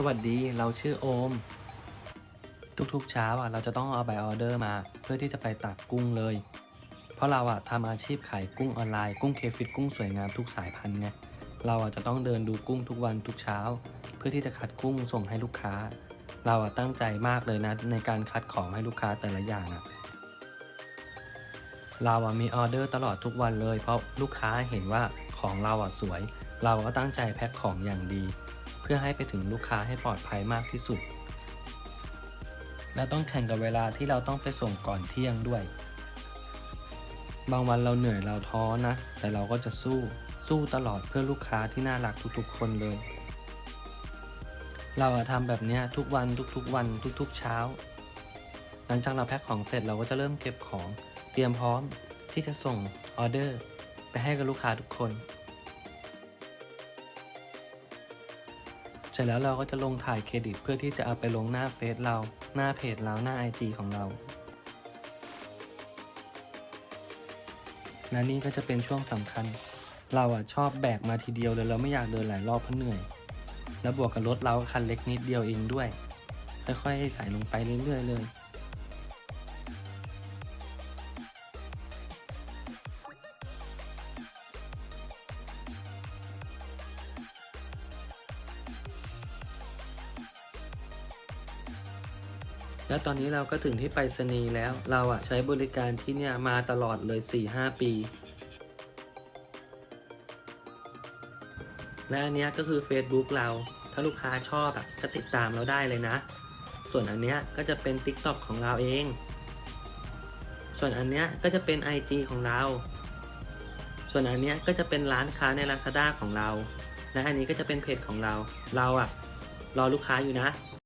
สวัสดีเราชื่อโอม ทุกๆเช้าอะเราจะต้องเอาใบออเดอร์มา เพื่อที่จะไปตักกุ้งเลย เพราะเราอะทำอาชีพขายกุ้งออนไลน์กุ้งเคฟิตกุ้งสวยงามทุกสายพันธุ์ไงเราอะจะต้องเดินดูกุ้งทุกวันทุกเช้า เพื่อที่จะคัดกุ้งส่งให้ลูกค้า เราอะตั้งใจมากเลยนะในการคัดของให้ลูกค้าแต่ละอย่างอะเราอะมีออเดอร์ตลอดทุกวันเลย เพราะลูกค้าเห็นว่าของเราอะสวย เราก็ตั้งใจแพ็คของอย่างดี พื่อให้ไปถึงลูกค้าให้ปลอดภัยมากที่สุด และต้องแข่งกับเวลาที่เราต้องไปส่งก่อนเที่ยงด้วย บางวันเราเหนื่อยเราท้อนะ แต่เราก็จะสู้สู้ตลอดเพื่อลูกค้าที่น่ารักทุกๆ คนเลย เราทำแบบนี้ทุกวันทุกๆ วันทุกๆ เช้า หลังจากเราแพ็คของเสร็จเราก็จะเริ่มเก็บของ เตรียมพร้อมที่จะส่งออเดอร์ ไปให้กับลูกค้าทุกคน สร็จแล้วเราก็จะลงถ่ายเครดิตเพื่อที่จะเอาไปลงหน้าเฟซเรา หน้าเพจเรา หน้า IG ของเรา และนี่ก็จะเป็นช่วงสำคัญ เราอะชอบแบกมาทีเดียวเลยเราไม่อยากเดินหลายรอบเพราะเหนื่อย แล้วบวกกับรถเราก็คันเล็กนิดเดียวเองด้วย ค่อยๆใส่ลงไปเรื่อยๆเลย แล้วตอนนี้เราก็ถึงที่ไปรษณีย์แล้ว เราอะใช้บริการที่เนี่ยมาตลอดเลย 4-5 ปี และอันเนี้ยก็คือ Facebook เรา ถ้าลูกค้าชอบอะก็ติดตามเราได้เลยนะ ส่วนอันเนี้ยก็จะเป็น TikTok ของเราเอง ส่วนอันเนี้ยก็จะเป็น IG ของเรา ส่วนอันเนี้ยก็จะเป็นร้านค้าใน Lazada ของเรา และอันนี้ก็จะเป็นเพจของเรา เราอะรอลูกค้าอยู่นะ